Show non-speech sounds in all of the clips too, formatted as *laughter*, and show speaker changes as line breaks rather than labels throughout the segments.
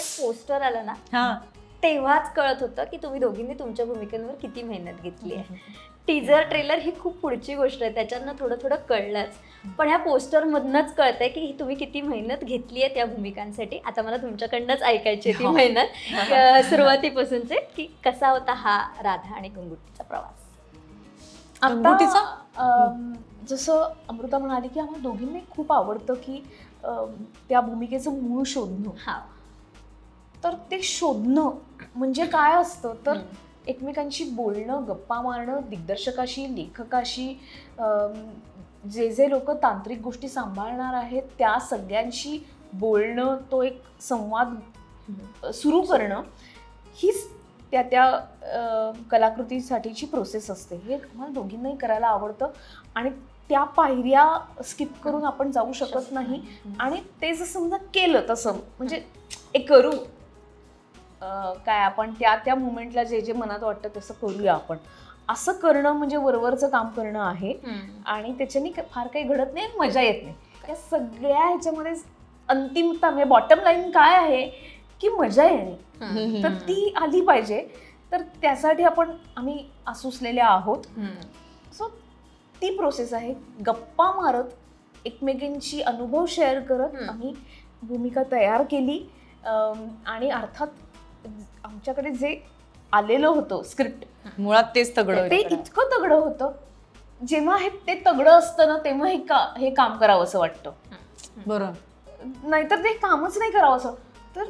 हे पोस्टर आलं ना
हा.
तेव्हाच कळत होतं की तुम्ही दोघींनी तुमच्या भूमिकांवर किती मेहनत घेतली आहे. टीजर ट्रेलर ही खूप पुढची गोष्ट आहे त्याच्यानं थोडं थोडं कळलंच. पण ह्या पोस्टरमधनंच कळतंय की तुम्ही किती मेहनत घेतली आहे त्या भूमिकांसाठी. आता मला तुमच्याकडनंच ऐकायची ती
हो.
मेहनत. *laughs* सुरुवातीपासूनचे की कसा होता हा राधा आणि गंगुटीचा प्रवास?
गंगोटीचा?
आता अम, जसं अमृता म्हणाली की आम्हाला दोघींनी खूप आवडतं की त्या भूमिकेचं मूळ शोधणं.
हा.
तर ते शोधणं म्हणजे काय असतं? तर. एकमेकांशी बोलणं गप्पा मारणं दिग्दर्शकाशी लेखकाशी जे जे लोक तांत्रिक गोष्टी सांभाळणार आहेत त्या सगळ्यांशी बोलणं तो एक संवाद सुरू करणं हीच त्या त्या कलाकृतीसाठीची प्रोसेस असते. हे आम्हाला दोघींनाही करायला आवडतं आणि त्या पायऱ्या स्किप करून आपण जाऊ शकत नाही आणि ते जर समजा केलं तसं म्हणजे एक करू काय आपण त्या त्या मुमेंटला जे जे मनात वाटतं तसं करूया आपण. असं करणं म्हणजे वरवरचं काम करणं आहे. आणि त्याच्याने फार काही घडत नाही आणि मजा येत नाही. या सगळ्या ह्याच्यामध्ये अंतिमता म्हणजे बॉटम लाईन काय आहे? की मजा येणे. तर ती आली पाहिजे. तर त्यासाठी आपण आम्ही आसुसलेल्या आहोत. सो ती प्रोसेस आहे. गप्पा मारत एकमेकींशी अनुभव शेअर करत. आम्ही भूमिका तयार केली. आणि अर्थात आमच्याकडे जे आलेलं होतं स्क्रिप्ट
मुळात तेच तगड
ते इतकं तगडं होतं. जेव्हा हे ते तगडं असतं ना तेव्हा हे का हे काम करावं असं वाटतं.
बरोबर.
नाहीतर ते कामच नाही करावं असं. तर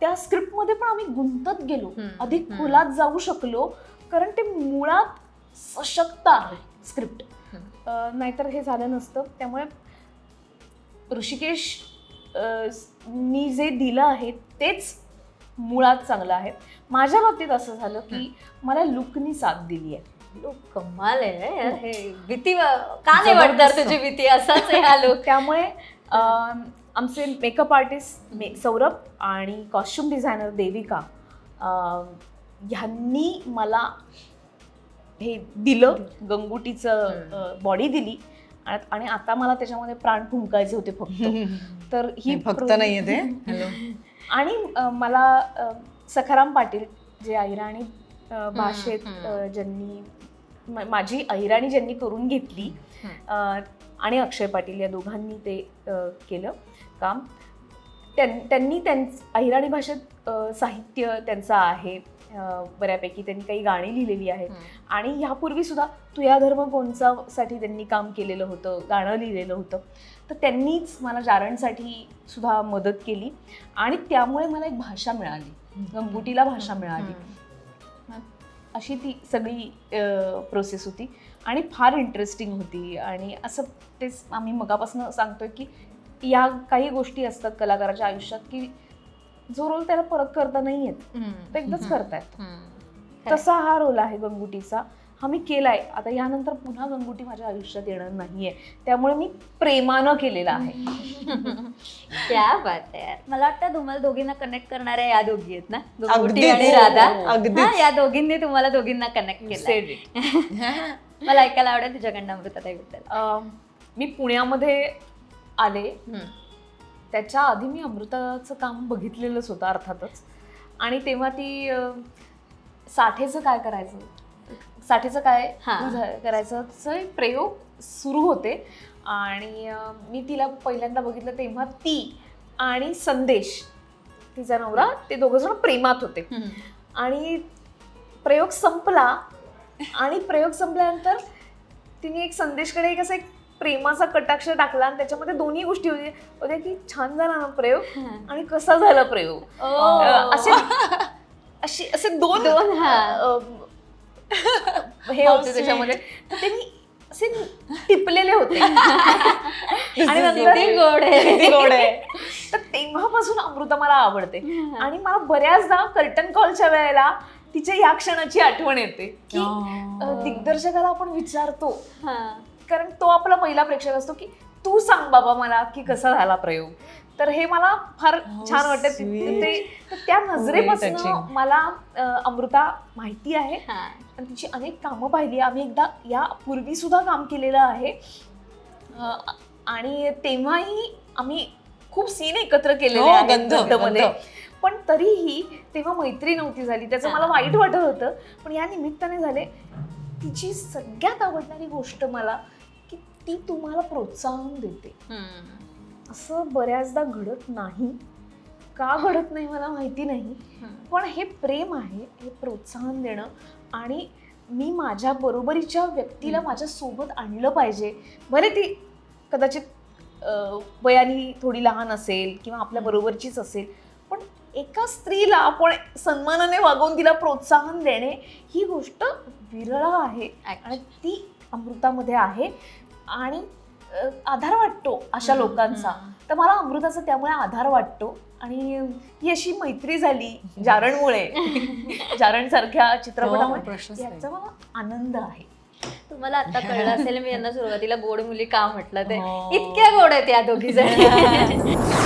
त्या स्क्रिप्टमध्ये पण आम्ही गुंतत गेलो. अधिक. खोलात जाऊ शकलो. कारण ते मुळात सशक्त आहे स्क्रिप्ट नाहीतर हे झालं नसतं. त्यामुळे ऋषिकेश मी जे दिलं आहे तेच मुळात चांगलं आहे. माझ्या बाबतीत असं झालं की मला लुकनी साथ दिली आहे.
लोक कमाल आहे यार हे. भीती का नाही वाटणार. तुझी भीती? असाच आहे हा *laughs* लोक
त्यामुळे आमचे मेकअप आर्टिस्ट मे सौरभ आणि कॉस्ट्युम डिझायनर देविका ह्यांनी मला हे दिलं गंगुटीचं बॉडी दिली. आणि आता मला त्याच्यामध्ये प्राण फुंकायचे होते फक्त. *laughs* तर ही
नाही, फक्त नाहीये ते. *laughs*
आणि मला सखाराम पाटील जे अहिराणी भाषेत ज्यांनी माझी अहिराणी ज्यांनी करून घेतली आणि अक्षय पाटील या दोघांनी ते केलं काम. त्यां- त्यांनी त्यां अहिराणी भाषेत साहित्य त्यांचं आहे. बऱ्यापैकी त्यांनी काही गाणी लिहिलेली आहेत. आणि ह्यापूर्वी सुद्धा तू या धर्म कोणचा साठी त्यांनी काम केलेलं होतं गाणं लिहिलेलं होतं. तर त्यांनीच मला जारणसाठी सुद्धा मदत केली आणि त्यामुळे मला एक भाषा मिळाली. गंगुटीला भाषा मिळाली. अशी ती सगळी प्रोसेस होती आणि फार इंटरेस्टिंग होती. आणि असं तेच आम्ही मगापासून सांगतोय की या काही गोष्टी असतात कलाकाराच्या आयुष्यात की जो रोल त्याला परत करता नाही येत. तो एकदाच करतायत. तसा हा रोल आहे गंगुटीचा. हा मी केलाय. आता यानंतर पुन्हा गंगुटी माझ्या आयुष्यात येणार नाहीये. त्यामुळे मी प्रेमानं केलेला आहे. *laughs*
क्या बात आहे यार. मला वाटतं तुम्हाला दोघींना कनेक्ट करणाऱ्या या दोघी आहेत ना? गंगोटी. आणि राधा.
अगदीच.
हा, या दोघींनी तुम्हाला दोघींना कनेक्ट केलं. *laughs* मला ऐकायला आवडेल तुझ्याकडनं अमृताताईबद्दल
अं, मी पुण्यामध्ये आले. त्याच्या आधी मी अमृताचं काम बघितलेलंच होतं अर्थातच. आणि तेव्हा ती साठेचं काय करायचं? साठेचं काय करायचं प्रयोग सुरू होते. आणि मी तिला पहिल्यांदा बघितलं तेव्हा ती आणि संदेश तिचा नवरा ते दोघं जण प्रेमात होते. आणि प्रयोग संपला. आणि प्रयोग संपल्यानंतर तिने एक संदेशकडे एक असा एक प्रेमाचा कटाक्ष टाकला आणि त्याच्यामध्ये दोन्ही गोष्टी होती. होत्या की छान झाला ना प्रयोग आणि कसा झाला प्रयोग? अं, असे असे असे दोन
दोन, हा.
अं, हे होते त्याच्यामध्ये. तर ते मी असे टिपलेले होते. *laughs* आणि नंतर
गोड आहे.
किती गोड आहे.
तर तेव्हापासून अमृता मला आवडते. आणि मला बऱ्याचदा कर्टन कॉलच्या वेळेला तिच्या या क्षणाची आठवण येते की अं, दिग्दर्शकाला आपण विचारतो
हा.
कारण तो आपला पहिला प्रेक्षक असतो की तू सांग बाबा मला की कसा झाला प्रयोग. तर हे मला फार
How
छान वाटतं ते- त्या नजरेपासून. मला अमृता माहिती आहे.
हा.
आणि तिची अनेक कामं पाहिली. आम्ही एकदा या पूर्वी सुद्धा काम केलेलं आहे. आणि तेव्हाही आम्ही खूप सीन एकत्र केलेले
हो,
गंधमध्ये
गंध.
पण तरीही तेव्हा मैत्री नव्हती झाली. त्याचं मला वाईट वाटत होतं. पण या निमित्ताने झाले. तिची सगळ्यात आवडणारी गोष्ट मला ती तुम्हाला प्रोत्साहन देते. असं बऱ्याचदा घडत नाही. का घडत नाही मला माहिती नाही. पण हे प्रेम आहे हे प्रोत्साहन देणं आणि मी माझ्या बरोबरीच्या व्यक्तीला माझ्या सोबत आणलं पाहिजे. भले ती कदाचित वयाने थोडी लहान असेल किंवा आपल्या बरोबरचीच असेल पण एका स्त्रीला आपण सन्मानाने वागवून तिला प्रोत्साहन देणे ही गोष्ट विरळ आहे. आणि ती अमृतामध्ये आहे. आणि आधार वाटतो अशा लोकांचा. तर मला अमृताचा त्यामुळे आधार वाटतो. आणि ही अशी मैत्री झाली जारणमुळे. *laughs* जारण सारख्या
हो,
चित्रपटामुळे
नाही.
याचा मला आनंद आहे.
तुम्हाला आता कळलं असेल मी यांना सुरुवातीला गोड मुली का म्हटलं ते.
हो.
इतक्या गोड आहेत या दोघी जण *laughs*